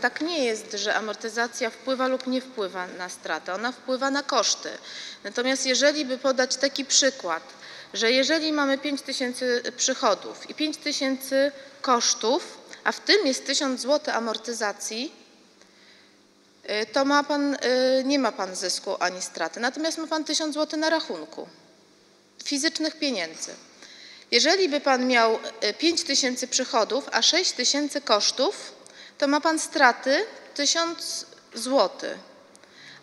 Tak nie jest, że amortyzacja wpływa lub nie wpływa na stratę. Ona wpływa na koszty. Natomiast jeżeli by podać taki przykład, że jeżeli mamy 5 tysięcy przychodów i 5 tysięcy kosztów, a w tym jest 1000 zł amortyzacji, y, to ma pan, y, nie ma pan zysku ani straty. Natomiast ma pan 1000 zł na rachunku fizycznych pieniędzy. Jeżeli by pan miał 5 tysięcy przychodów, a 6 tysięcy kosztów, to ma pan straty 1000 zł.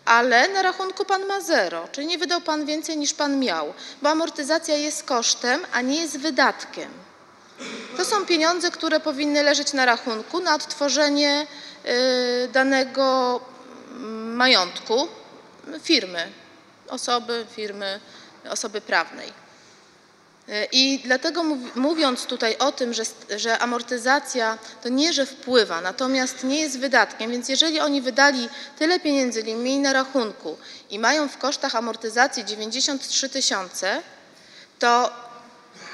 Ale na rachunku pan ma zero, czyli nie wydał pan więcej niż pan miał, bo amortyzacja jest kosztem, a nie jest wydatkiem. To są pieniądze, które powinny leżeć na rachunku na odtworzenie y, danego mm, majątku firmy, osoby, firmy, osoby prawnej. I dlatego mówiąc tutaj o tym, że, że amortyzacja to nie, że wpływa, natomiast nie jest wydatkiem, więc jeżeli oni wydali tyle pieniędzy, mieli na rachunku i mają w kosztach amortyzacji 93 tysiące, to,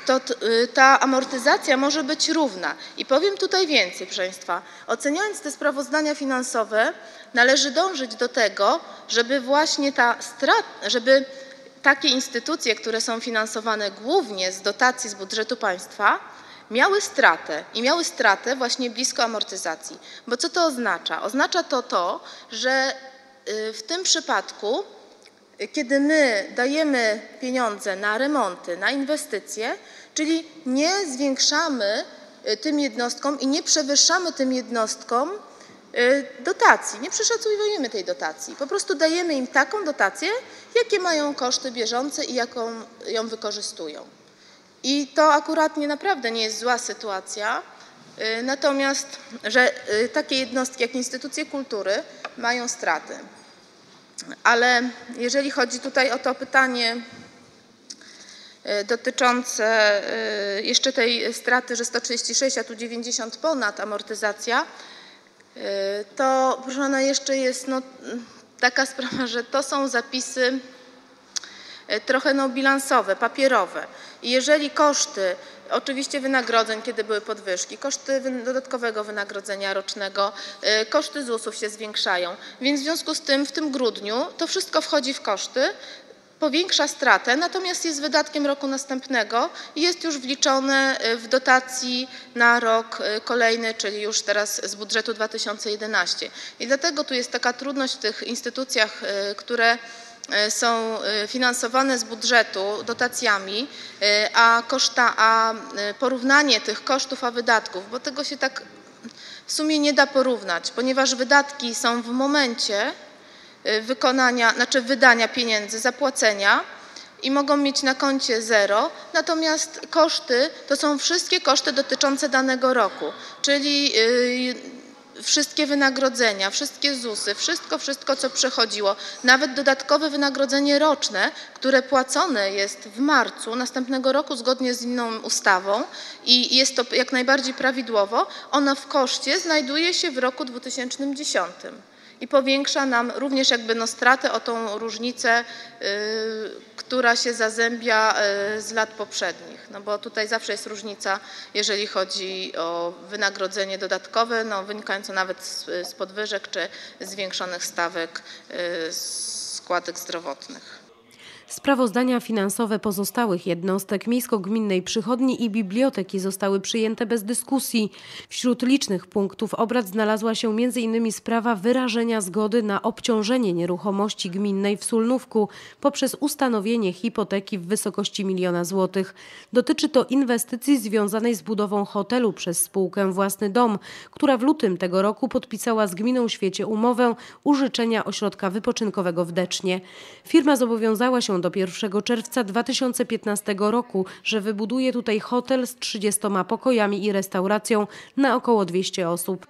to y, ta amortyzacja może być równa. I powiem tutaj więcej, proszę Państwa. Oceniając te sprawozdania finansowe, należy dążyć do tego, żeby właśnie ta strata, żeby takie instytucje, które są finansowane głównie z dotacji z budżetu państwa, miały stratę i miały stratę właśnie blisko amortyzacji. Bo co to oznacza? Oznacza to to, że y, w tym przypadku, y, kiedy my dajemy pieniądze na remonty, na inwestycje, czyli nie zwiększamy y, tym jednostkom i nie przewyższamy tym jednostkom dotacji. Nie przeszacujemy tej dotacji. Po prostu dajemy im taką dotację, jakie mają koszty bieżące i jaką ją wykorzystują. I to akurat nie naprawdę nie jest zła sytuacja, y, natomiast, że y, takie jednostki jak instytucje kultury mają straty. Ale jeżeli chodzi tutaj o to pytanie dotyczące jeszcze tej straty, że 136, a tu 90 ponad amortyzacja, to proszę pana jeszcze jest no, taka sprawa, że to są zapisy e, trochę no, bilansowe, papierowe. I jeżeli koszty oczywiście wynagrodzeń, kiedy były podwyżki, koszty dodatkowego wynagrodzenia rocznego, e, koszty ZUS-ów się zwiększają, więc w związku z tym w tym grudniu to wszystko wchodzi w koszty, powiększa stratę, natomiast jest wydatkiem roku następnego i jest już wliczone y, w dotacji na rok y, kolejny, czyli już teraz z budżetu 2011. I dlatego tu jest taka trudność w tych instytucjach, y, które są finansowane z budżetu dotacjami, a, koszta, a porównanie tych kosztów a wydatków, bo tego się tak w sumie nie da porównać, ponieważ wydatki są w momencie, wykonania, znaczy wydania pieniędzy, zapłacenia i mogą mieć na koncie zero, natomiast koszty to są wszystkie koszty dotyczące danego roku, czyli y, wszystkie wynagrodzenia, wszystkie ZUSy, wszystko, wszystko co przechodziło, nawet dodatkowe wynagrodzenie roczne, które płacone jest w marcu następnego roku zgodnie z inną ustawą i jest to jak najbardziej prawidłowo, ono w koszcie znajduje się w roku 2010 i powiększa nam również jakby no stratę o tą różnicę, y, która się zazębia y, z lat poprzednich. No bo tutaj zawsze jest różnica, jeżeli chodzi o wynagrodzenie dodatkowe, no wynikające nawet z, podwyżek czy zwiększonych stawek y, składek zdrowotnych. Sprawozdania finansowe pozostałych jednostek miejsko-gminnej przychodni i biblioteki zostały przyjęte bez dyskusji. Wśród licznych punktów obrad znalazła się m.in. sprawa wyrażenia zgody na obciążenie nieruchomości gminnej w Sulnówku poprzez ustanowienie hipoteki w wysokości miliona złotych. Dotyczy to inwestycji związanej z budową hotelu przez spółkę Własny Dom, która w lutym tego roku podpisała z Gminą Świecie umowę użyczenia ośrodka wypoczynkowego w Decznie. Firma zobowiązała się do 1 czerwca 2015 roku, że wybuduje tutaj hotel z 30 pokojami i restauracją na około 200 osób.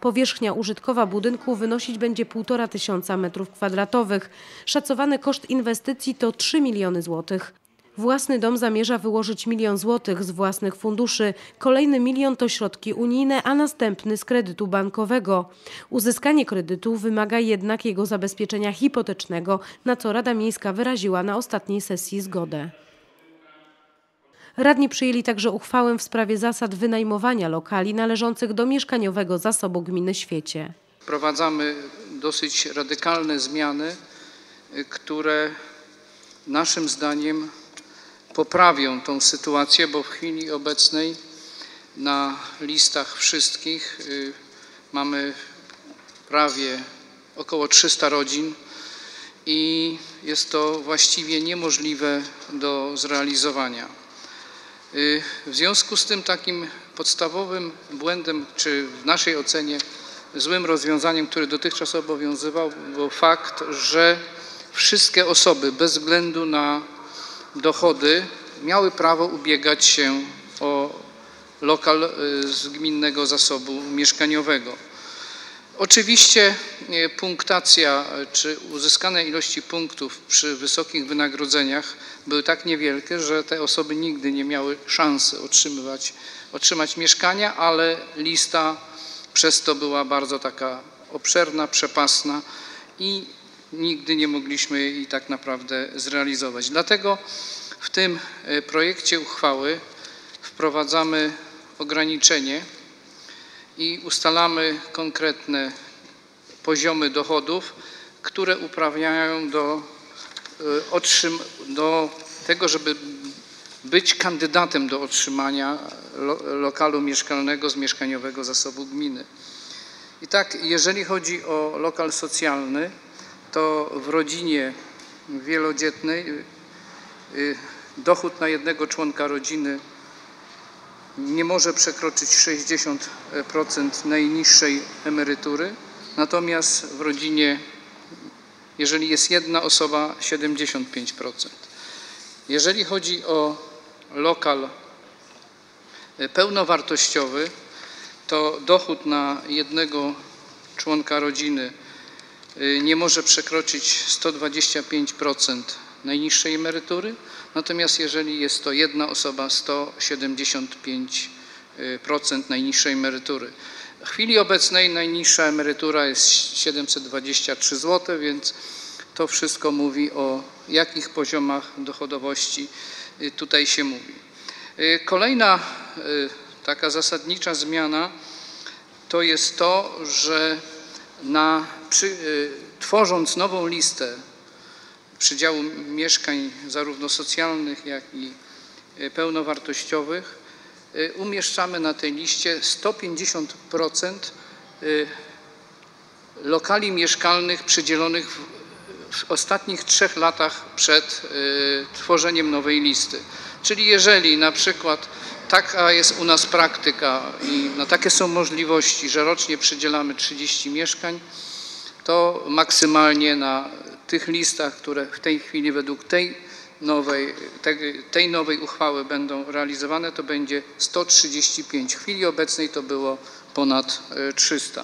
Powierzchnia użytkowa budynku wynosić będzie 1,5 tysiąca metrów kwadratowych. Szacowany koszt inwestycji to 3 miliony złotych. Własny dom zamierza wyłożyć milion złotych z własnych funduszy. Kolejny milion to środki unijne, a następny z kredytu bankowego. Uzyskanie kredytu wymaga jednak jego zabezpieczenia hipotecznego, na co Rada Miejska wyraziła na ostatniej sesji zgodę. Radni przyjęli także uchwałę w sprawie zasad wynajmowania lokali należących do mieszkaniowego zasobu gminy Świecie. Wprowadzamy dosyć radykalne zmiany, które naszym zdaniem poprawią tą sytuację, bo w chwili obecnej na listach wszystkich y, mamy prawie około 300 rodzin i jest to właściwie niemożliwe do zrealizowania. Y, W związku z tym takim podstawowym błędem, czy w naszej ocenie złym rozwiązaniem, które dotychczas obowiązywał, był fakt, że wszystkie osoby bez względu na dochody miały prawo ubiegać się o lokal y, z gminnego zasobu mieszkaniowego. Oczywiście e, punktacja e, czy uzyskane ilości punktów przy wysokich wynagrodzeniach były tak niewielkie, że te osoby nigdy nie miały szansy otrzymywać, otrzymać mieszkania, ale lista przez to była bardzo taka obszerna, przepasna i nigdy nie mogliśmy jej tak naprawdę zrealizować. Dlatego w tym e, projekcie uchwały wprowadzamy ograniczenie i ustalamy konkretne poziomy dochodów, które uprawniają do, y, otrzym, do tego, żeby być kandydatem do otrzymania lo, lokalu mieszkalnego z mieszkaniowego zasobu gminy. I tak, jeżeli chodzi o lokal socjalny, to w rodzinie wielodzietnej y, y, dochód na jednego członka rodziny nie może przekroczyć 60% najniższej emerytury, natomiast w rodzinie, jeżeli jest jedna osoba, 75%. Jeżeli chodzi o lokal e, pełnowartościowy, to dochód na jednego członka rodziny y, nie może przekroczyć 125% najniższej emerytury, natomiast jeżeli jest to jedna osoba, 175% najniższej emerytury. W chwili obecnej najniższa emerytura jest 723 zł, więc to wszystko mówi o jakich poziomach dochodowości y, tutaj się mówi. Y, Kolejna y, taka zasadnicza zmiana to jest to, że na, przy, y, tworząc nową listę przydziału mieszkań zarówno socjalnych, jak i y, pełnowartościowych, y, umieszczamy na tej liście 150% y, lokali mieszkalnych przydzielonych w, w ostatnich trzech latach przed y, tworzeniem nowej listy. Czyli jeżeli na przykład taka jest u nas praktyka i no, takie są możliwości, że rocznie przydzielamy 30 mieszkań, to maksymalnie na tych listach, które w tej chwili według tej nowej, tej, tej nowej uchwały będą realizowane, to będzie 135. W chwili obecnej to było ponad e, 300.